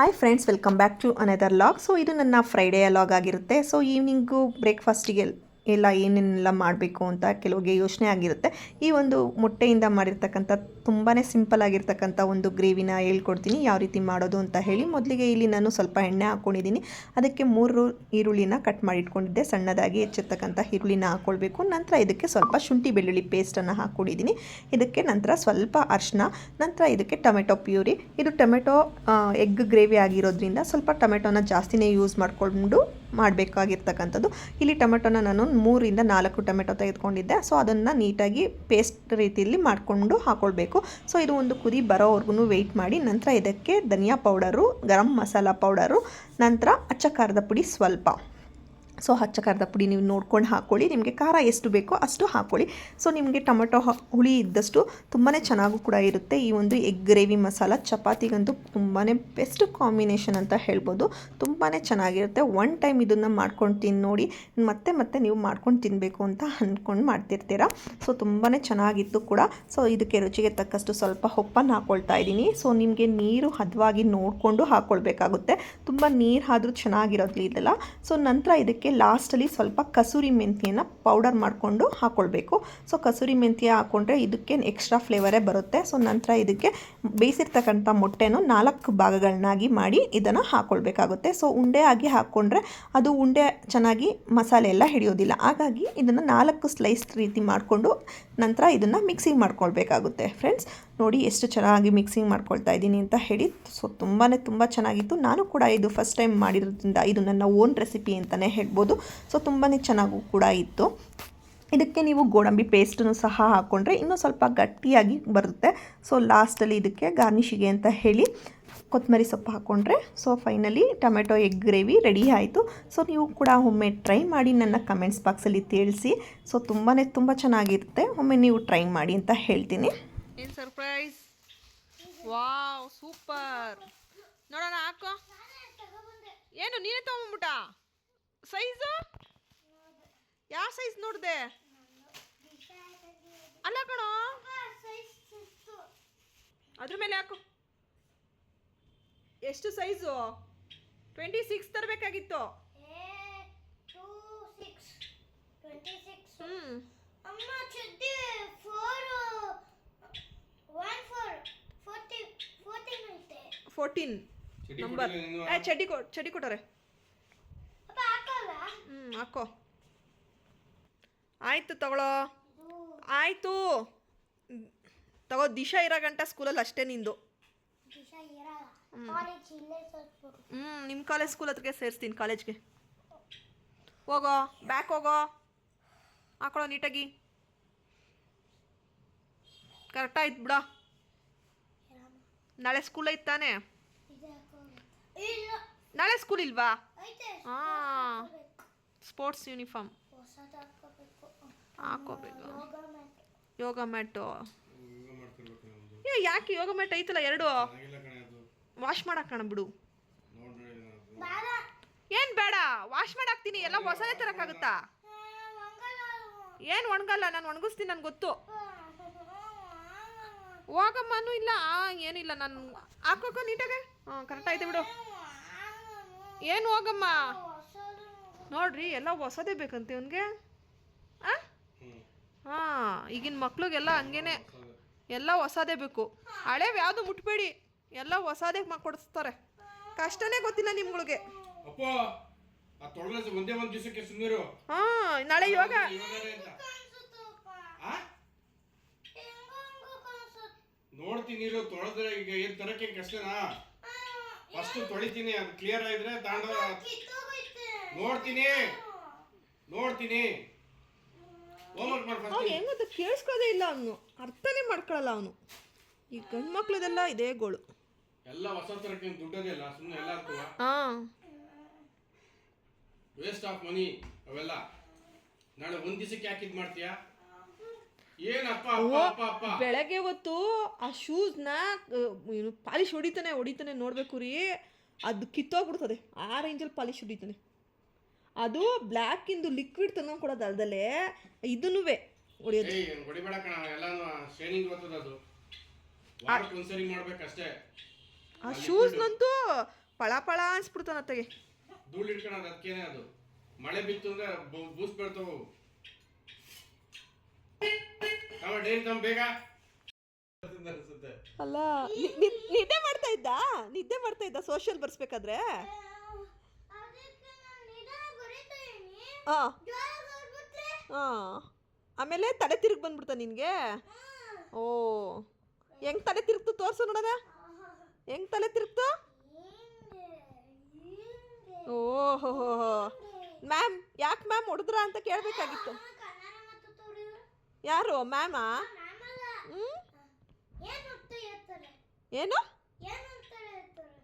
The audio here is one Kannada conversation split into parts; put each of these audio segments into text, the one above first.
Hi friends welcome back to another log so ಇದು ನನ್ನ ಫ್ರೈಡೇ ಲಾಗ್ ಆಗಿರುತ್ತೆ. ಸೊ ಈವ್ನಿಂಗು ಬ್ರೇಕ್ಫಾಸ್ಟಿಗೆ ಎಲ್ಲ ಏನೇನೆಲ್ಲ ಮಾಡಬೇಕು ಅಂತ ಕೆಲವ್ರಿಗೆ ಯೋಚನೆ ಆಗಿರುತ್ತೆ. ಈ ಒಂದು ಮೊಟ್ಟೆಯಿಂದ ಮಾಡಿರ್ತಕ್ಕಂಥ ತುಂಬಾ ಸಿಂಪಲ್ ಆಗಿರ್ತಕ್ಕಂಥ ಒಂದು ಗ್ರೇವಿನ ಹೇಳ್ಕೊಡ್ತೀನಿ. ಯಾವ ರೀತಿ ಮಾಡೋದು ಅಂತ ಹೇಳಿ ಮೊದಲಿಗೆ ಇಲ್ಲಿ ನಾನು ಸ್ವಲ್ಪ ಎಣ್ಣೆ ಹಾಕ್ಕೊಂಡಿದ್ದೀನಿ ಅದಕ್ಕೆ ಮೂರು ಈರುಳ್ಳಿನ ಕಟ್ ಮಾಡಿಟ್ಕೊಂಡಿದ್ದೆ ಸಣ್ಣದಾಗಿ ಹೆಚ್ಚಿರ್ತಕ್ಕಂಥ ಈರುಳ್ಳಿನ ಹಾಕ್ಕೊಳ್ಬೇಕು ನಂತರ ಇದಕ್ಕೆ ಸ್ವಲ್ಪ ಶುಂಠಿ ಬೆಳ್ಳುಳ್ಳಿ ಪೇಸ್ಟನ್ನು ಹಾಕ್ಕೊಂಡಿದ್ದೀನಿ ಇದಕ್ಕೆ ನಂತರ ಸ್ವಲ್ಪ ಅರಿಶಿನ, ನಂತರ ಇದಕ್ಕೆ ಟೊಮೆಟೊ ಪ್ಯೂರಿ. ಇದು ಟೊಮೆಟೊ ಎಗ್ ಗ್ರೇವಿ ಆಗಿರೋದ್ರಿಂದ ಸ್ವಲ್ಪ ಟೊಮೆಟೊನ ಜಾಸ್ತಿನೇ ಯೂಸ್ ಮಾಡಿಕೊಂಡು ಮಾಡಬೇಕಾಗಿರ್ತಕ್ಕಂಥದ್ದು. ಇಲ್ಲಿ ಟೊಮೆಟೊನ ನಾನು ಮೂರಿಂದ ನಾಲ್ಕು ಟೊಮೆಟೊ ತೆಗೆದುಕೊಂಡಿದ್ದೆ. ಸೊ ಅದನ್ನು ನೀಟಾಗಿ ಪೇಸ್ಟ್ ರೀತಿಯಲ್ಲಿ ಮಾಡಿಕೊಂಡು ಹಾಕ್ಕೊಳ್ಬೇಕು ಸೊ ಇದು ಒಂದು ಕುದಿ ಬರೋವರೆಗೂ ವೆಯ್ಟ್ ಮಾಡಿ, ನಂತರ ಇದಕ್ಕೆ ಧನಿಯಾ ಪೌಡರು, ಗರಂ ಮಸಾಲ ಪೌಡರು, ನಂತರ ಅಚ್ಚ ಖಾರದ ಪುಡಿ ಸ್ವಲ್ಪ. ಸೊ ಹಚ್ಚ ಖಾರದ ಪುಡಿ ನೀವು ನೋಡ್ಕೊಂಡು ಹಾಕ್ಕೊಳ್ಳಿ ನಿಮಗೆ ಖಾರ ಎಷ್ಟು ಬೇಕೋ ಅಷ್ಟು ಹಾಕ್ಕೊಳ್ಳಿ ಸೊ ನಿಮಗೆ ಟೊಮೆಟೊ ಹುಳಿ ಇದ್ದಷ್ಟು ತುಂಬಾ ಚೆನ್ನಾಗೂ ಕೂಡ ಇರುತ್ತೆ. ಈ ಒಂದು ಎಗ್ ಗ್ರೇವಿ ಮಸಾಲ ಚಪಾತಿಗಂತೂ ತುಂಬಾ ಬೆಸ್ಟ್ ಕಾಂಬಿನೇಷನ್ ಅಂತ ಹೇಳ್ಬೋದು. ತುಂಬಾ ಚೆನ್ನಾಗಿರುತ್ತೆ. ಒನ್ ಟೈಮ್ ಇದನ್ನು ಮಾಡ್ಕೊಂಡು ತಿಂದು ನೋಡಿ ಮತ್ತೆ ಮತ್ತೆ ನೀವು ಮಾಡ್ಕೊಂಡು ತಿನ್ನಬೇಕು ಅಂತ ಅಂದ್ಕೊಂಡು ಮಾಡ್ತಿರ್ತೀರ. ಸೊ ತುಂಬಾ ಚೆನ್ನಾಗಿತ್ತು ಕೂಡ. ಸೊ ಇದಕ್ಕೆ ರುಚಿಗೆ ತಕ್ಕಷ್ಟು ಸ್ವಲ್ಪ ಹೊಪ್ಪನ್ನು ಹಾಕ್ಕೊಳ್ತಾ ಇದ್ದೀನಿ. ಸೊ ನಿಮಗೆ ನೀರು ಹದವಾಗಿ ನೋಡಿಕೊಂಡು ಹಾಕ್ಕೊಳ್ಬೇಕಾಗುತ್ತೆ ತುಂಬ ನೀರು ಆದರೂ ಚೆನ್ನಾಗಿರೋದಿಲ್ಲ ಸೊ ನಂತರ ಇದಕ್ಕೆ ಲಾಸ್ಟಲ್ಲಿ ಸ್ವಲ್ಪ ಕಸೂರಿ ಮೆಂತ್ಯನ ಪೌಡರ್ ಮಾಡಿಕೊಂಡು ಹಾಕ್ಕೊಳ್ಬೇಕು ಸೊ ಕಸೂರಿ ಮೆಂತ್ಯ ಹಾಕ್ಕೊಂಡ್ರೆ ಇದಕ್ಕೆ ಎಕ್ಸ್ಟ್ರಾ ಫ್ಲೇವರೇ ಬರುತ್ತೆ. ಸೊ ನಂತರ ಇದಕ್ಕೆ ಬೇಯಿಸಿರ್ತಕ್ಕಂಥ ಮೊಟ್ಟೆನೂ ನಾಲ್ಕು ಭಾಗಗಳನ್ನಾಗಿ ಮಾಡಿ ಇದನ್ನು ಹಾಕ್ಕೊಳ್ಬೇಕಾಗುತ್ತೆ ಸೊ ಉಂಡೆ ಆಗಿ ಹಾಕ್ಕೊಂಡ್ರೆ ಅದು ಉಂಡೆ ಚೆನ್ನಾಗಿ ಮಸಾಲೆ ಎಲ್ಲ ಹಿಡಿಯೋದಿಲ್ಲ. ಹಾಗಾಗಿ ಇದನ್ನು ನಾಲ್ಕು ಸ್ಲೈಸ್ ರೀತಿ ಮಾಡಿಕೊಂಡು ನಂತರ ಇದನ್ನು ಮಿಕ್ಸಿಂಗ್ ಮಾಡ್ಕೊಳ್ಬೇಕಾಗುತ್ತೆ. ಫ್ರೆಂಡ್ಸ್ ನೋಡಿ ಎಷ್ಟು ಚೆನ್ನಾಗಿ ಮಿಕ್ಸಿಂಗ್ ಮಾಡ್ಕೊಳ್ತಾ ಇದ್ದೀನಿ ಅಂತ ಹೇಳಿ. ಸೊ ತುಂಬಾ ತುಂಬ ಚೆನ್ನಾಗಿತ್ತು. ನಾನು ಕೂಡ ಇದು ಫಸ್ಟ್ ಟೈಮ್ ಮಾಡಿರೋದ್ರಿಂದ ಇದು ನನ್ನ ಓನ್ ರೆಸಿಪಿ ಅಂತಲೇ ಹೇಳ್ಬೋದು. ಸೊ ತುಂಬಾ ಚೆನ್ನಾಗೂ ಕೂಡ ಇತ್ತು. ಇದಕ್ಕೆ ನೀವು ಗೋಡಂಬಿ ಪೇಸ್ಟನ್ನು ಸಹ ಹಾಕ್ಕೊಂಡ್ರೆ ಇನ್ನೂ ಸ್ವಲ್ಪ ಗಟ್ಟಿಯಾಗಿ ಬರುತ್ತೆ. ಸೊ ಲಾಸ್ಟಲ್ಲಿ ಇದಕ್ಕೆ ಗಾರ್ನಿಷಿಗೆ ಅಂತ ಹೇಳಿ ಕೊತ್ತಂಬರಿ ಸೊಪ್ಪು ಹಾಕ್ಕೊಂಡ್ರೆ so finally tomato egg gravy ready ಆಯಿತು. ಸೊ ನೀವು ಕೂಡ ಒಮ್ಮೆ ಟ್ರೈ ಮಾಡಿ ನನ್ನ ಕಮೆಂಟ್ಸ್ ಬಾಕ್ಸಲ್ಲಿ ತಿಳಿಸಿ. ಸೊ ತುಂಬಾ ತುಂಬ ಚೆನ್ನಾಗಿರುತ್ತೆ. ಒಮ್ಮೆ ನೀವು ಟ್ರೈ ಮಾಡಿ ಅಂತ ಹೇಳ್ತೀನಿ. ಏನು ಸರ್ಪ್ರೈಸ್ ವಾವ್ ಸೂಪರ್ ನೋಡೋಣ ಹಾಕೋ. ಏನು ನೀನೇ ತೊಗೊಂಬಿಟ್ಟ ಸೈಜು ಯಾವ ಸೈಜ್ ನೋಡಿದೆ? ಅಲ್ಲ ಕಣೋ. ಅದ್ರ ಮೇಲೆ ಹಾಕು. ಎಷ್ಟು ಸೈಜು ಟ್ವೆಂಟಿ ಸಿಕ್ಸ್ ತರಬೇಕಾಗಿತ್ತು ಹ್ಞೂ ಅಮ್ಮ ಚಡ್ಡಿ four one four forty fourteen number ಏ ಚಡ್ಡಿ ಕೊ ಚಡ್ಡಿ ಕೊಟ್ಟರೆ ಹ್ಞೂ ಹಾಕೋ. ಆಯಿತು ತಗೊಳ್ಳೋ. ಆಯಿತು. ತಗೋ ದಿಶಾ ಇರೋ ಗಂಟ ಸ್ಕೂಲಲ್ಲಿ ಅಷ್ಟೇ ನಿಂದು. ದಿಶಾ ಇರಲ್ಲ. ಕಾಲೇಜ್ ಇಲ್ಲೇ ಸೇರ್ಸ್ಬಿಡು ಹ್ಞೂ ನಿಮ್ಮ ಕಾಲೇಜ್ ಸ್ಕೂಲ್ ಹತ್ರಕ್ಕೆ ಸೇರಿಸ್ತೀನಿ ಕಾಲೇಜ್ಗೆ. ಹೋಗೋ ಬ್ಯಾಕ್ ಹೋಗೋ. ಹಾಕೊಳ್ಳೋ ನೀಟಾಗಿ. ಕರೆಕ್ಟಾಯ್ತು ಬಿಡ. ನಾಳೆ ಸ್ಕೂಲ್ ಐತೆ ನಾಳೆ ಸ್ಕೂಲ್ ಇಲ್ವಾ? ಹಾಂ ಸ್ಪೋರ್ಟ್ಸ್ ಯೂನಿಫಾರ್ಮ್ ಹಾಕೋಬೇಕು ಯೋಗ ಮ್ಯಾಟ್. ಯಾಕೆ ಯೋಗ ಮ್ಯಾಟ್ ಐತಲ್ಲ ಎರಡು? ವಾಶ್ ಮಾಡಾಕಣ ಬಿಡು. ಏನು ಬೇಡ ವಾಶ್ ಮಾಡಾಕ್ತೀನಿ. ಎಲ್ಲ ಹೊಸದೇ ತರಕ್ಕಾಗುತ್ತಾ ಏನು ಒಣಗಲ್ಲ, ನಾನು ಒಣಗಿಸ್ತೀನಿ ನನ್ಗೆ ಗೊತ್ತು. ಹೋಗಮ್ಮನೂ ಇಲ್ಲ ಏನಿಲ್ಲ ನಾನು ಹಾಕೋಕೋ ನೀಟಾಗೆ. ಹಾಂ ಕರೆಕ್ಟ್ ಆಯ್ತು ಬಿಡು. ಏನು ಹೋಗಮ್ಮ ನೋಡ್ರಿ ಎಲ್ಲ ಹೊಸದೇ ಬೇಕಂತೆ ಇವನಿಗೆ. ಹಾಂ ಈಗಿನ ಮಕ್ಳಿಗೆಲ್ಲ ಹಂಗೇನೆ. ಎಲ್ಲ ಹೊಸದೇ ಬೇಕು. ಹಳೇವ್ ಯಾವುದು ಮುಟ್ಬೇಡಿ. ಎಲ್ಲ ಹೊಸದೇ ಕೊಡಿಸ್ತಾರೆ. ಕಷ್ಟನೇ ಗೊತ್ತಿಲ್ಲ ನಿಮ್ಗಳಿಗೆ. ಹಾಂ ನಾಳೆ ಯೋಗ ಅಂತ ಕಾಣಿಸುತ್ತಪ್ಪ ಆ? ಹೆಂಗೋ ಹಂಗೋ ಕಾಣಿಸುತ್ತೆ ನೋಡ್ತೀನಿ ಇರು ತೊಳೆದ್ರೆ ಈಗ ಏನ್ ತರಕ್ಕೆ ಕಷ್ಟನಾ? ಫಸ್ಟ್ ತೊಳಿತೀನಿ ಅದು ಕ್ಲಿಯರ್ ಆಗಿದ್ರೆ ತಾಂಡ ನೋಡ್ತೀನಿ. ನೋಡ್ತೀನಿ. ಹೋಮ್ವರ್ಕ್ ಮಾಡಿ ಅವ್ನು ಹೆಂಗಂತ ಕೇಳಿಸ್ಕೊಳ್ಳೋದೇ ಇಲ್ಲ ಅವನು. ಅರ್ಥನೇ ಮಾಡ್ಕೊಳ್ಳಲ್ಲ ಅವನು. ಈ ಗಂಡು ಮಕ್ಳದೆಲ್ಲ ಇದೇ ಗೋಳು. ಎಲ್ಲ ಹೊಸ ತರಕ್ಕೆ ದುಡ್ಡದೇ ಇಲ್ಲ ಸುಮ್ಮನೆ ಎಲ್ಲ ಆಗ್ತವ ಹಾಂ ವೇಸ್ಟ್ ಆಫ್ ಮನಿ ಅವೆಲ್ಲ. ನಾಳೆ ಒಂದ್ ದಿವಸಕ್ಕೆ ಯಾಕೆ ಇದು ಮಾಡ್ತೀಯಾ ಏನಪ್ಪ ಅಪ್ಪ ಅಪ್ಪ ಅಪ್ಪ ಬೆಳಗ್ಗೆ ಹೊತ್ತು ಆ ಶೂಸ್ನ ಪಾಲಿಶ್ ಹೊಡಿತಾನೆ ಹೊಡಿತಾನೆ ನೋಡ್ಬೇಕು ರೀ. ಅದು ಕಿತ್ತೋಗ್ಬಿಡ್ತದೆ. ಆ ರೇಂಜಲ್ಲಿ ಪಾಲಿಶ್ ಹೊಡಿತಾನೆ. ಅದು ಬ್ಲ್ಯಾಕಿಂದು ಲಿಕ್ವಿಡ್ ತಂದು ಕೊಡೋದು ಅಲ್ದಲ್ಲೇ ಇದನ್ನೂ ಹೊಡಿಯೋದು. ಆ ಶೂಸ್ನಂತೂ ಪಳ ಪಳ ಅನ್ಸ್ಬಿಡ್ತಾನೆ ಅತ್ತಗೆ. ಧೂಳು ಇಟ್ಕೊಳೋದು ಅದಕ್ಕೇನೆ ಅದು. ಮಳೆ ಬಿತ್ತು ಅಂದ್ರೆ ಬೂಸ್ ಬೀಳ್ತಾವು. ಅಲ್ಲ ನಿದ್ದೆ ಮಾಡ್ತಾ ಇದ್ದ? ನಿದ್ದೆ ಮಾಡ್ತಾ ಇದ್ದ ಸೋಷಿಯಲ್ ಬರ್ಸ್ಬೇಕಾದ್ರೆ? ಹಾಂ ಹಾಂ ಆಮೇಲೆ ತಲೆ ತಿರುಗಿ ಬಂದ್ಬಿಡ್ತಾ ನಿನಗೆ? ಓ. ಹೆಂಗ್ ತಲೆ ತಿರುಗ್ತು ತೋರ್ಸು ನೋಡೋಣ. ಹೆಂಗ್ ತಲೆ ತಿರುಗ್ತು? ಓಹೋ ಮ್ಯಾಮ್, ಯಾಕೆ ಮ್ಯಾಮ್ ಹೊಡೆದ್ರ ಅಂತ ಕೇಳಬೇಕಾಗಿತ್ತು. ಯಾರು ಮ್ಯಾಮಾ? ಹ್ಞೂ ಏನು ಹೇಳ್ತಾರೆ? ಏನು? ಏನು ಅಂತ ಹೇಳ್ತಾರೆ?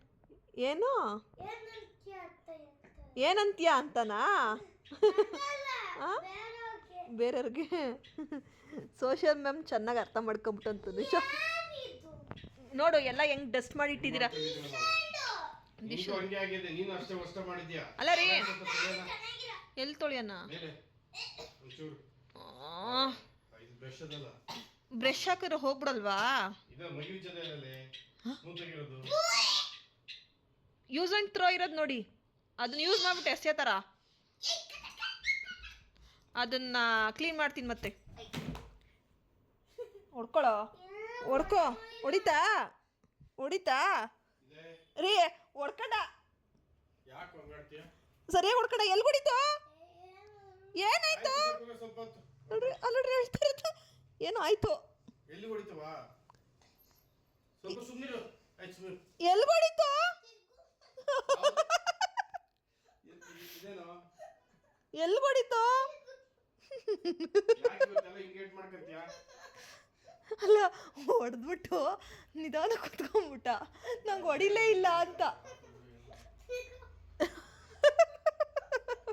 ಏನು? ಏನಂತ ಅರ್ಥ ಹೇಳ್ತಾರೆ? ಏನಂತೀಯ ಅಂತನಾ? ಬೇರೆಯವ್ರಿಗೆ. ಸೋಷಿಯಲ್ ಮ್ಯಾಮ್ ಚೆನ್ನಾಗಿ ಅರ್ಥ ಮಾಡ್ಕೊಂಬಿಟ್ಟು ನಿಜ? ನೋಡು ಎಲ್ಲ ಹೆಂಗ್ ಡಸ್ಟ್ ಮಾಡಿ ಇಟ್ಟಿದ್ದೀರಾ? ಇದು ಆಗಿದೆ ನೀನು ಅಷ್ಟೇ ಕಷ್ಟ ಮಾಡಿದ್ಯಾ ಅಲ್ಲ ರೀ. ಎಲ್ಲಿ ತೊಳಿಯಣ್ಣ? ಬ್ರಷ್ ಅದಲ್ಲ ಬ್ರಷ್ ಹಾಕಿದ್ರೆ ಹೋಗ್ಬಿಡಲ್ವಾ ಇದು ಯೂಸ್ ಅಂಡ್ ಥ್ರೋ ಇರೋದು ನೋಡಿ. ಅದನ್ನ ಯೂಸ್ ಮಾಡ್ಬಿಟ್ಟು ಎಸೆ ತರ. ಅದನ್ನ ಕ್ಲೀನ್ ಮಾಡ್ತೀನಿ ಮತ್ತೆ. ಹೊಡ್ಕೊಳೋ? ಹೊಡ್ಕೋ. ಹೊಡಿತಾ? ಹೊಡಿತಾ? ರೀ ಹೊಡ್ಕಡ. ಸರಿಯಾಗಿ ಹೊಡ್ಕಡ. ಎಲ್ಲಿ ಹೊಡಿತು? ಏನಾಯ್ತು. ನೋಡ್ರಿ ಅಲ್ಲಡ್ರಿ ಹೇಳ್ತಾ ಇರೋದು ಏನೋ ಆಯ್ತು. ಎಲ್ಲಿ ಹೊಡಿತವಾ ಸ್ವಲ್ಪ ಸುಮ್ಮನಿರು ಆಯ್ತು ಸುಮ್ಮನೆ ಎಲ್ಲಿ ಹೊಡಿತು? ಇದೇನೋ ಎಲ್ಲಿ ಹೊಡಿತು? ಯಾಕೆ ಇವತ್ತೆಲ್ಲ ಹಿಂಗೇಟ್ ಮಾಡ್ಕೊಂತೀಯ ಅಲ್ಲ ಹೊಡೆದ್ಬಿಟ್ಟು ನಿಧಾನ ಕುತ್ಕೊಂಡ್ಬಿಟ್ಟ ನಂಗೆ ಹೊಡಿಲೇ ಇಲ್ಲ ಅಂತ ಮೇಲ್ಕೆನೆ ಎಷ್ಟಿದ್ ನೋಡ ಅವ್ನಿಗೆ ಬೇಡ ಅಂದ್ರೆ ಅದನ್ನ ಕೂಡ ನೋಡಿಗೆ ಬೇಕಾದ್ರೆ ತಗೊಂಡೋಗ್ತದ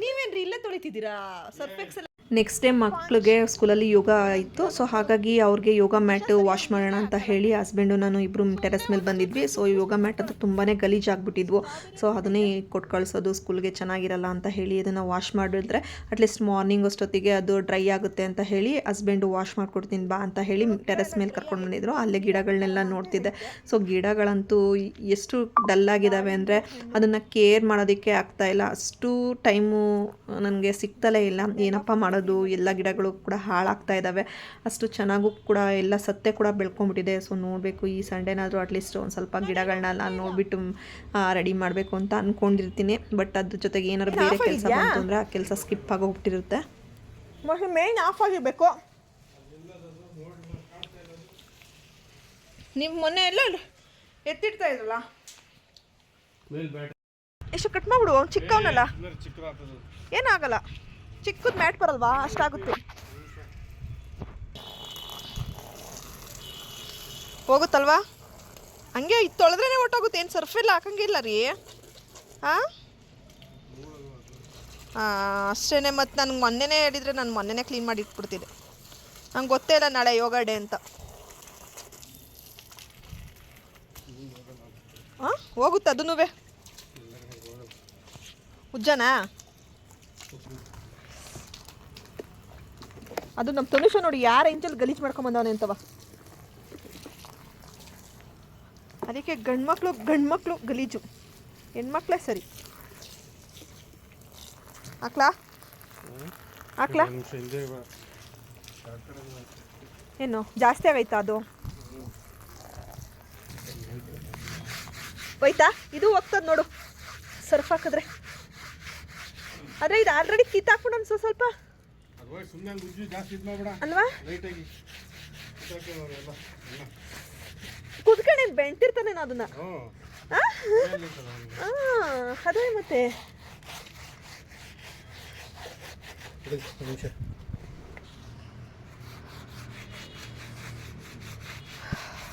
ನೀವೇನ್ರಿ ಇಲ್ಲೇ ತೊಳಿತಿದ್ದೀರಾ? ಸರ್ಫೆಕ್ಸ್ ನೆಕ್ಸ್ಟ್ ಡೇ ಮಕ್ಕಳಿಗೆ ಸ್ಕೂಲಲ್ಲಿ ಯೋಗ ಇತ್ತು. ಸೊ ಹಾಗಾಗಿ ಅವ್ರಿಗೆ ಯೋಗ ಮ್ಯಾಟ್ ವಾಶ್ ಮಾಡೋಣ ಅಂತ ಹೇಳಿ ಹಸ್ಬೆಂಡು ನಾನು ಇಬ್ಬರು ಟೆರೆಸ್ ಮೇಲೆ ಬಂದಿದ್ವಿ. ಸೊ ಯೋಗ ಮ್ಯಾಟ್ ಅದು ತುಂಬಾ ಗಲೀಜಾಗ್ಬಿಟ್ಟಿದ್ವು ಸೊ ಅದನ್ನೇ ಕೊಟ್ಟು ಕಳಿಸೋದು ಸ್ಕೂಲ್ಗೆ ಚೆನ್ನಾಗಿರಲ್ಲ ಅಂತ ಹೇಳಿ ಅದನ್ನು ವಾಶ್ ಮಾಡಿದ್ರೆ ಅಟ್ಲೀಸ್ಟ್ ಮಾರ್ನಿಂಗ್ ಅಷ್ಟೊತ್ತಿಗೆ ಅದು ಡ್ರೈ ಆಗುತ್ತೆ ಅಂತ ಹೇಳಿ ಹಸ್ಬೆಂಡು ವಾಶ್ ಮಾಡ್ಕೊಡ್ತೀನಿ ಬಾ ಅಂತ ಹೇಳಿ ಟೆರೆಸ್ ಮೇಲೆ ಕರ್ಕೊಂಡು ಬಂದಿದ್ರು. ಅಲ್ಲೇ ಗಿಡಗಳನ್ನೆಲ್ಲ ನೋಡ್ತಿದ್ದೆ. ಸೊ ಗಿಡಗಳಂತೂ ಎಷ್ಟು ಡಲ್ಲಾಗಿದ್ದಾವೆ ಅಂದರೆ ಅದನ್ನು ಕೇರ್ ಮಾಡೋದಕ್ಕೆ ಆಗ್ತಾ ಇಲ್ಲ. ಅಷ್ಟು ಟೈಮು ನನಗೆ ಸಿಗ್ತಲೇ ಇಲ್ಲ. ಏನಪ್ಪ ಮಾಡೋದು? ಎಲ್ಲ ಗಿಡಗಳು ಕೂಡ ಹಾಳಾಗ್ತಾ ಇದ್ದಾವೆ. ಅಷ್ಟು ಚೆನ್ನಾಗೂ ಕೂಡ ಎಲ್ಲ ಸತ್ತೆ ಕೂಡ ಬೆಳ್ಕೊಂಬಿಟ್ಟಿದೆ. ಸೊ ನೋಡಬೇಕು ಈ ಸಂಡೇನಾದರೂ ಅಟ್ಲೀಸ್ಟ್ ಒಂದು ಸ್ವಲ್ಪ ಗಿಡಗಳನ್ನ ನೋಡಿಬಿಟ್ಟು ರೆಡಿ ಮಾಡಬೇಕು ಅಂತ ಅಂದ್ಕೊಂಡಿರ್ತೀನಿ ಬಟ್ ಅದ್ರ ಜೊತೆಗೆ ಏನಾದ್ರು ಬೇರೆ ಕೆಲಸ? ಬಂತು ಅಂದರೆ ಆ ಕೆಲಸ ಸ್ಕಿಪ್ ಆಗೋಗ್ಬಿಟ್ಟಿರುತ್ತೆ. ಮೇನ್ ಆಫ್ ಆಗಿರ್ಬೇಕು. ನಿಮ್ಮ ಮೊನ್ನೆ ಎಲ್ಲ ಎತ್ತಿಡ್ತಾ ಇದ್ರಲ್ಲ? ಎಷ್ಟು ಕಟ್ ಮಾಡ್ಬಿಡು ಚಿಕ್ಕವನಲ್ಲ? ಏನಾಗಲ್ಲ. ಚಿಕ್ಕದ್ ಮ್ಯಾಟ್ ಬರಲ್ವಾ? ಅಷ್ಟಾಗುತ್ತೆ. ಹೋಗುತ್ತಲ್ವಾ? ಹಂಗೆ ಇದು ತೊಳೆದ್ರೇ ಹೊಟ್ಟೋಗುತ್ತೆ ಏನು ಸರ್ಫ್ ಎಲ್ಲ ಹಾಕಂಗಿಲ್ಲ ರೀ. ಹಾಂ? ಅಷ್ಟೇ ಮತ್ತು ನನಗೆ ಮೊನ್ನೆನೇ ಹೇಳಿದರೆ ನಾನು ಮೊನ್ನೆನೇ ಕ್ಲೀನ್ ಮಾಡಿ ಇಟ್ಬಿಡ್ತಿದ್ದೆ ನಂಗೆ ಗೊತ್ತೇ ಇಲ್ಲ ನಾಳೆ ಯೋಗ ಡೇ ಅಂತ. ಹಾಂ? ಹೋಗುತ್ತೆ ಅದನ್ನೂ ಉಜ್ಜನಾ? ಅದು ನಮ್ಮ ತನುಷ ನೋಡಿ ಯಾರ ರೇಂಜಲ್ಲಿ ಗಲೀಜು ಮಾಡ್ಕೊಂಬಂದವನೇ ಅಂತವ ಅದಕ್ಕೆ ಗಂಡ್ಮಕ್ಳು ಗಂಡ್ಮಕ್ಳು ಗಲೀಜು. ಹೆಣ್ಮಕ್ಳೇ ಸರಿ. ಹಾಕ್ಲಾ ಹಾಕ್ಲಾ ಏನು ಜಾಸ್ತಿ ಆಗೈತಾ ಅದು? ಹೋಯ್ತಾ? ಇದು ಹೋಗ್ತದೆ ನೋಡು. ಸರ್ಫ್ ಹಾಕಿದ್ರೆ. ಆದರೆ ಇದು ಆಲ್ರೆಡಿ ಕಿತ್ತಾಕ್ಬಿಡೋಣ ಸ್ವಲ್ಪ. ಅಲ್ವಾ? ಲೈಟಾಗಿ ಬೆಂಟಿರ್ತಾನೆ ಅದನ್ನ. ಅದೇ ಮತ್ತೆ.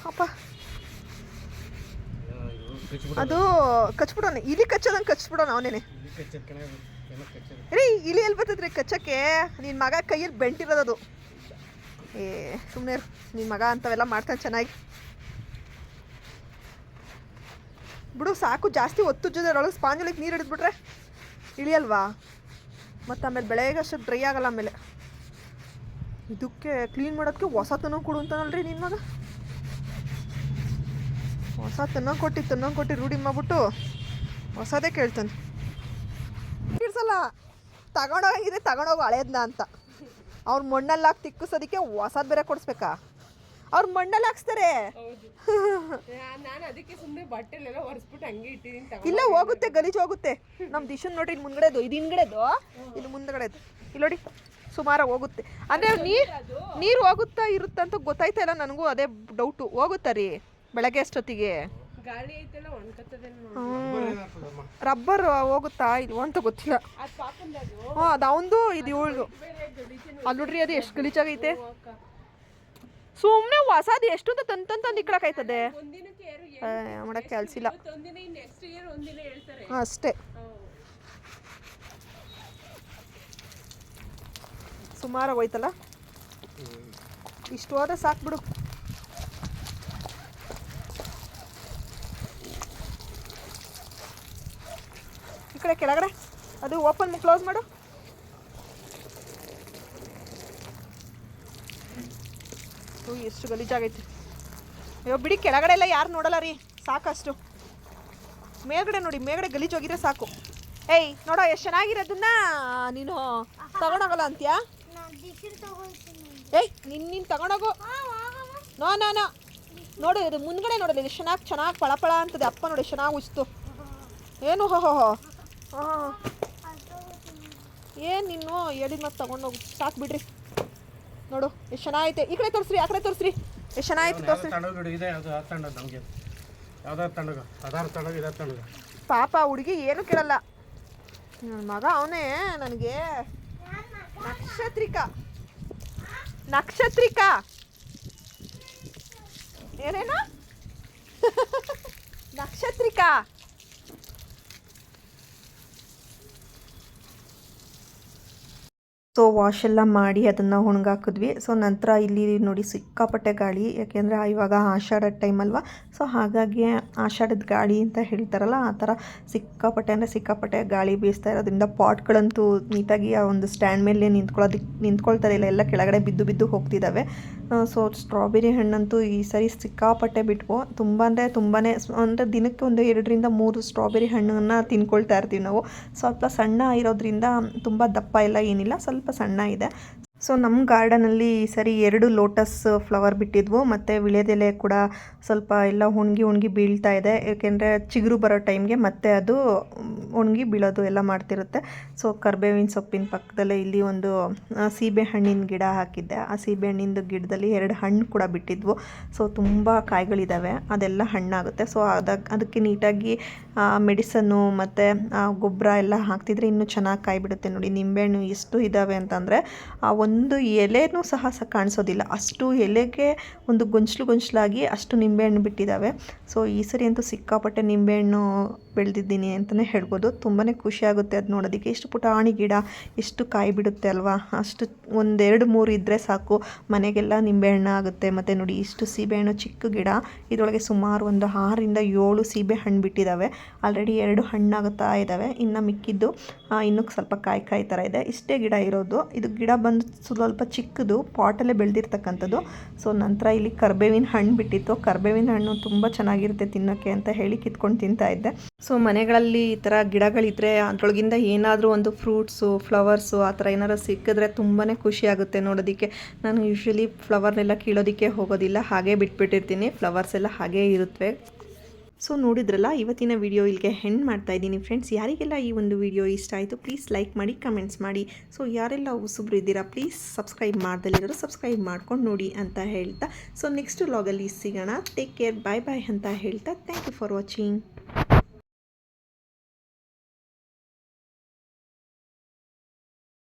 ಅಪ್ಪ. ಅದು ಕಚ್ಬಿಡೋಣ. ಇಲ್ಲಿ ಕಚ್ಚೋದಂಗೆ ಕಚ್ಬಿಡೋಣ ಅವನೇನೆ. ರೀ ಇಲಿ ಎಲ್ಲಿ ಬರ್ತದ್ರಿ ಕಚ್ಚಕ್ಕೆ? ನಿನ್ನ ಮಗ ಕೈಯಲ್ಲಿ ಬೆಂಟಿರೋದದು ಏ ಸುಮ್ಮನೆ ನಿನ್ನ ಮಗ ಅಂಥವೆಲ್ಲ ಮಾಡ್ತಾನೆ ಚೆನ್ನಾಗಿ. ಬಿಡು, ಸಾಕು. ಜಾಸ್ತಿ ಒತ್ತುಜ್ಜದ ಒಳಗೆ ಸ್ಪಾಂಜಲಿಗೆ ನೀರು ಹಿಡಿದ್ಬಿಟ್ರೆ ಇಳಿಯಲ್ವಾ ಮತ್ತು ಆಮೇಲೆ ಬೆಳೆಗೆ ಅಷ್ಟು ಡ್ರೈ ಆಗಲ್ಲ ಆಮೇಲೆ. ಇದಕ್ಕೆ ಕ್ಲೀನ್ ಮಾಡೋದಕ್ಕೆ ಹೊಸತನ ಕೊಡು ಅಂತಾನಲ್ರಿ ನಿನ್ನ ಮಗ? ಹೊಸ ತನ್ನ ಕೊಟ್ಟು ತನ್ನ ಕೊಟ್ಟು ರೂಢಿ ಮಾಡ್ಬಿಟ್ಟು ಹೊಸದೇ ಕೇಳ್ತಾನೆ. ಇಡ್ಸಲ್ಲ ತಗೊಂಡೋಗಿದ್ರೆ ತಗೊಂಡೋಗು ಹಳೇದನ್ನ ಅಂತ. ಅವ್ರ ಮಣ್ಣಲ್ಲಿ ಹಾಕಿ ತಿಕ್ಕಿಸೋದಕ್ಕೆ ಹೊಸದು ಬೇರೆ ಕೊಡಿಸ್ಬೇಕಾ? ಅವ್ರ ಮಣ್ಣಲ್ಲಿ ಹಾಕ್ಸ್ತಾರೆ. ನಾನು ಅದಕ್ಕೆ ಸುಮ್ಮನೆ ಬಟ್ಟೆಲೆಲ್ಲ ಒರೆಸ್ಬಿಟ್ಟು ಹಂಗೆ ಇಟ್ಟಿದ್ದೀನಿ ತಗೋ ಇಲ್ಲ ಹೋಗುತ್ತೆ ಗಲೀಜು ಹೋಗುತ್ತೆ. ನಮ್ಮ ದಿಶನ್ ನೋಡ್ರಿ ಇಲ್ಲಿ ಮುಂದ್ಗಡೆದು ಇದು ಹಿಂದ್ಗಡೆದು. ಇಲ್ಲಿ ಮುಂದ್ಗಡೆದು. ಇಲ್ಲಿ ನೋಡಿ ಸುಮಾರು ಹೋಗುತ್ತೆ. ಅಂದರೆ ನೀರು ನೀರು ಹೋಗುತ್ತಾ ಇರುತ್ತಾ ಅಂತ ಗೊತ್ತಾಯ್ತಾ ಇಲ್ಲ ನನಗೂ ಅದೇ ಡೌಟು ಹೋಗುತ್ತಾ ರೀ ಬೆಳಗ್ಗೆ ಅಷ್ಟೊತ್ತಿಗೆ? ಗಾಳಿ ಐತೆಲ್ಲ ಒಣ್ಕತ್ತದೆ ರಬ್ಬರ್ ಹೋಗುತ್ತಾ? ಇದು ಅಂತ ಗೊತ್ತಿಲ್ಲ. ಅದು ಪಾಪಂದ ಅದು? ಅವಂದು ಇದು ಇವಳ್ದು. ಅಲ್ಲಿ ನೋಡ್ರಿ ಅದು ಎಷ್ಟು ಗಲೀಜಾಗೈತೆ ಸುಮ್ಮನೆ ಹೊಸದು ಎಷ್ಟು ಅಂತ ತಂದು ತಂದು ತಂದು ಇಕ್ಕಳಕಾಯ್ತದೆ. ಮಾಡಕ್ಕೆ ಕೆಲಸ ಇಲ್ಲ ಒಂದಿನ ನೆಕ್ಸ್ಟ್ ಇಯರ್ ಒಂದಿನ ಹೇಳ್ತಾರೆ. ಅಷ್ಟೇ. ಸುಮಾರು ಹೋಯ್ತಲ್ಲ? ಇಷ್ಟು ಹೋದ್ರೆ ಸಾಕು ಕಡೆ, ಕೆಳಗಡೆ. ಅದು ಓಪನ್ ಕ್ಲೋಸ್ ಮಾಡು. ಎಷ್ಟು ಗಲೀಜಾಗೈತಿ. ಅಯ್ಯೋ, ಬಿಡಿ, ಕೆಳಗಡೆ ಎಲ್ಲ ಯಾರು ನೋಡಲ್ಲ ರೀ. ಸಾಕಷ್ಟು. ಮೇಲ್ಗಡೆ ನೋಡಿ, ಮೇಲ್ಗಡೆ ಗಲೀಜು ಹೋಗಿದ್ರೆ ಸಾಕು. ಏಯ್, ನೋಡೋ, ಎಷ್ಟು ಚೆನ್ನಾಗಿರೋದನ್ನ ನೀನು ತಗೊಂಡೋಗಲ್ಲ ಅಂತ್ಯಾ? ಏಯ್ ನಿನ್ನ ನೀನು ತಗೊಂಡೋಗು. No no no. ನೋಡು, ಇದು ಮುಂದ್ಗಡೆ ನೋಡೋದು ಇದು ಚೆನ್ನಾಗಿ ಚೆನ್ನಾಗಿ ಪಳಪಳ ಅಂತದೆ. ಅಪ್ಪ ನೋಡಿ ಚೆನ್ನಾಗಿ ಉಸ್ತು ಏನು ಹೋ ಹೋ. ಹೋ. ಏನು ನೀನು ಹೇಳಿದ ಮತ್ತೆ ತಗೊಂಡೋಗು. ಸಾಕು ಬಿಡ್ರಿ. ನೋಡು ಎಷ್ಟು ಚೆನ್ನಾಗೈತೆ. ಈ ಕಡೆ ತೋರಿಸ್ರಿ ಆ ಕಡೆ ತೋರಿಸ್ರಿ. ಎಷ್ಟು ಚೆನ್ನಾಗೈತೆ ತೋರಿಸ್ರಿ. ತಣ್ಣಗೆ ಇದೆ ಅದು ಆ ತಣ್ಣಗೆ ನಮಗೆ? ಯಾವ್ದಾದ್ರು ತಣ್ಣಗ? ಅದಾರು ತಣ್ಣಗೆ ಇದಾರು ತಣ್ಣಗ. ಪಾಪ ಹುಡುಗಿ ಏನು ಕೇಳಲ್ಲ. ನನ್ನ ಮಗ ಅವನೇ ನನಗೆ ನಕ್ಷತ್ರಿಕ. ನಕ್ಷತ್ರಿಕ. ಏನೇನ? ನಕ್ಷತ್ರಿಕ. ಸೊ ವಾಶ್ ಎಲ್ಲ ಮಾಡಿ ಅದನ್ನು ಒಣಗಾಕಿದ್ವಿ ಸೊ ನಂತರ ಇಲ್ಲಿ ನೋಡಿ ಸಿಕ್ಕಾಪಟ್ಟೆ ಗಾಳಿ. ಯಾಕೆಂದರೆ ಇವಾಗ ಆಷಾಢ ಟೈಮ್ ಅಲ್ವಾ? ಸೊ ಹಾಗಾಗಿ ಆಷಾಢದ ಗಾಳಿ ಅಂತ ಹೇಳ್ತಾರಲ್ಲ, ಆ ಥರ ಸಿಕ್ಕಾಪಟ್ಟೆ ಅಂದರೆ ಸಿಕ್ಕಾಪಟ್ಟೆ ಗಾಳಿ ಬೀಸ್ತಾ ಇರೋದ್ರಿಂದ ಪಾಟ್ಗಳಂತೂ ನೀಟಾಗಿ ಆ ಒಂದು ಸ್ಟ್ಯಾಂಡ್ ಮೇಲೆ ನಿಂತ್ಕೊಳ್ಳೋದಕ್ಕೆ ನಿಂತ್ಕೊಳ್ತಾ ಇಲ್ಲ, ಎಲ್ಲ ಕೆಳಗಡೆ ಬಿದ್ದು ಬಿದ್ದು ಹೋಗ್ತಿದ್ದಾವೆ ಸೊ ಸ್ಟ್ರಾಬೆರಿ ಹಣ್ಣಂತೂ ಈ ಸರಿ ಸಿಕ್ಕಾಪಟ್ಟೆ ಬಿಟ್ವು. ತುಂಬ ಅಂದರೆ ತುಂಬಾ ಅಂದರೆ ದಿನಕ್ಕೆ ಒಂದು ಎರಡರಿಂದ ಮೂರು ಸ್ಟ್ರಾಬೆರಿ ಹಣ್ಣನ್ನು ತಿನ್ಕೊಳ್ತಾ ಇರ್ತೀವಿ ನಾವು. ಸ್ವಲ್ಪ ಸಣ್ಣ ಇರೋದ್ರಿಂದ ತುಂಬ ದಪ್ಪ ಎಲ್ಲ ಏನಿಲ್ಲ, ಸ್ವಲ್ಪ ಸಣ್ಣ ಇದೆ. ಸೊ ನಮ್ಮ ಗಾರ್ಡನಲ್ಲಿ ಈ ಸರಿ ಎರಡು ಲೋಟಸ್ ಫ್ಲವರ್ ಬಿಟ್ಟಿದ್ವು, ಮತ್ತು ವಿಳೆದೆಲೆ ಕೂಡ ಸ್ವಲ್ಪ ಎಲ್ಲ ಒಣಗಿ ಒಣಗಿ ಬೀಳ್ತಾ ಇದೆ. ಏಕೆಂದರೆ ಚಿಗುರು ಬರೋ ಟೈಮ್ಗೆ ಮತ್ತೆ ಅದು ಒಣಗಿ ಬೀಳೋದು ಎಲ್ಲ ಮಾಡ್ತಿರುತ್ತೆ. ಸೊ ಕರ್ಬೇವಿನ ಸೊಪ್ಪಿನ ಪಕ್ಕದಲ್ಲೇ ಇಲ್ಲಿ ಒಂದು ಸೀಬೆ ಹಣ್ಣಿನ ಗಿಡ ಹಾಕಿದ್ದೆ. ಆ ಸೀಬೆ ಹಣ್ಣಿಂದು ಗಿಡದಲ್ಲಿ ಎರಡು ಹಣ್ಣು ಕೂಡ ಬಿಟ್ಟಿದ್ವು. ಸೊ ತುಂಬ ಕಾಯಿಗಳಿದ್ದಾವೆ ಅದೆಲ್ಲ ಹಣ್ಣಾಗುತ್ತೆ. ಸೊ ಅದಕ್ಕೆ ಅದಕ್ಕೆ ನೀಟಾಗಿ ಮೆಡಿಸನ್ನು ಮತ್ತು ಗೊಬ್ಬರ ಎಲ್ಲ ಹಾಕ್ತಿದ್ರೆ ಇನ್ನೂ ಚೆನ್ನಾಗಿ ಕಾಯಿ ಬಿಡುತ್ತೆ ನೋಡಿ. ನಿಂಬೆಹಣ್ಣು ಎಷ್ಟು ಇದ್ದಾವೆ ಅಂತಂದರೆ, ಆ ಒಂದು ಎಲೆನೂ ಸಹ ಸ ಕಾಣಿಸೋದಿಲ್ಲ. ಅಷ್ಟು ಎಲೆಗೆ ಒಂದು ಗೊಂಚಲು ಗೊಂಚಲಾಗಿ ಅಷ್ಟು ನಿಂಬೆಹಣ್ಣು ಬಿಟ್ಟಿದ್ದಾವೆ ಸೊ, ಈ ಸರಿ ಅಂತೂ ಸಿಕ್ಕಾಪಟ್ಟೆ ನಿಂಬೆಹಣ್ಣು ಬೆಳೆದಿದ್ದೀನಿ ಅಂತಲೇ ಹೇಳ್ಬೋದು. ತುಂಬಾ ಖುಷಿಯಾಗುತ್ತೆ ಅದು ನೋಡೋದಕ್ಕೆ. ಎಷ್ಟು ಪುಟಾಣಿ ಗಿಡ, ಎಷ್ಟು ಕಾಯಿ ಬಿಡುತ್ತೆ ಅಲ್ವಾ? ಅಷ್ಟು ಒಂದೆರಡು ಮೂರು ಇದ್ದರೆ ಸಾಕು. ಮನೆಗೆಲ್ಲ ನಿಂಬೆಹಣ್ಣು ಆಗುತ್ತೆ. ಮತ್ತು ನೋಡಿ, ಇಷ್ಟು ಸೀಬೆಹಣ್ಣು ಚಿಕ್ಕ ಗಿಡ. ಇದರೊಳಗೆ ಸುಮಾರು ಒಂದು ಆರರಿಂದ ಏಳು ಸೀಬೆ ಹಣ್ಣು ಬಿಟ್ಟಿದ್ದಾವೆ ಆಲ್ರೆಡಿ ಎರಡು ಹಣ್ಣಾಗುತ್ತಾ ಇದ್ದಾವೆ ಇನ್ನು ಮಿಕ್ಕಿದ್ದು ಇನ್ನೂ ಸ್ವಲ್ಪ ಕಾಯಿ ಕಾಯಿ ಥರ ಇದೆ. ಇಷ್ಟೇ ಗಿಡ ಇರೋದು. ಇದು ಗಿಡ ಬಂದು ಸ್ವಲ್ಪ ಚಿಕ್ಕದು, ಪಾಟಲ್ಲೇ ಬೆಳೆದಿರ್ತಕ್ಕಂಥದ್ದು. ಸೊ ನಂತರ ಇಲ್ಲಿ ಕರ್ಬೇವಿನ ಹಣ್ಣು ಬಿಟ್ಟಿತ್ತು. ಕರ್ಬೇವಿನ ಹಣ್ಣು ತುಂಬ ಚೆನ್ನಾಗಿರುತ್ತೆ ತಿನ್ನೋಕ್ಕೆ ಅಂತ ಹೇಳಿ ಕಿತ್ಕೊಂಡು ತಿಂತಾ ಇದ್ದೆ. ಸೊ ಮನೆಗಳಲ್ಲಿ ಈ ಥರ ಗಿಡಗಳಿದ್ದರೆ ಅದರೊಳಗಿಂದ ಏನಾದರೂ ಒಂದು ಫ್ರೂಟ್ಸು, ಫ್ಲವರ್ಸು ಆ ಥರ ಏನಾದ್ರು ಸಿಕ್ಕಿದ್ರೆ ತುಂಬಾ ಖುಷಿ ಆಗುತ್ತೆ ನೋಡೋದಕ್ಕೆ. ನಾನು ಯೂಶ್ವಲಿ ಫ್ಲವರ್ನೆಲ್ಲ ಕೀಳೋದಕ್ಕೆ ಹೋಗೋದಿಲ್ಲ, ಹಾಗೆ ಬಿಟ್ಬಿಟ್ಟಿರ್ತೀನಿ. ಫ್ಲವರ್ಸ್ ಎಲ್ಲ ಹಾಗೇ ಇರುತ್ತವೆ ಸೊ ನೋಡಿದ್ರಲ್ಲ, ಇವತ್ತಿನ ವಿಡಿಯೋ ಇಲ್ಲಿಗೆ ಹೆಂಡ್ ಮಾಡ್ತಾ ಇದ್ದೀನಿ ಫ್ರೆಂಡ್ಸ್ ಯಾರಿಗೆಲ್ಲ ಈ ಒಂದು ವಿಡಿಯೋ ಇಷ್ಟ ಆಯಿತು ಪ್ಲೀಸ್ ಲೈಕ್ ಮಾಡಿ ಕಮೆಂಟ್ಸ್ ಮಾಡಿ. ಸೊ ಯಾರೆಲ್ಲ ಹೊಸಬ್ರು ಇದ್ದೀರಾ ಪ್ಲೀಸ್ ಸಬ್ಸ್ಕ್ರೈಬ್ ಮಾಡ್ದಲ್ಲಿರೋ ಸಬ್ಸ್ಕ್ರೈಬ್ ಮಾಡ್ಕೊಂಡು ನೋಡಿ ಅಂತ ಹೇಳ್ತಾ. ಸೊ ನೆಕ್ಸ್ಟ್ ಲಾಗಲ್ಲಿ ಸಿಗೋಣ. ಟೇಕ್ ಕೇರ್ ಬಾಯ್ ಬಾಯ್ ಅಂತ ಹೇಳ್ತಾ. Thank you for watching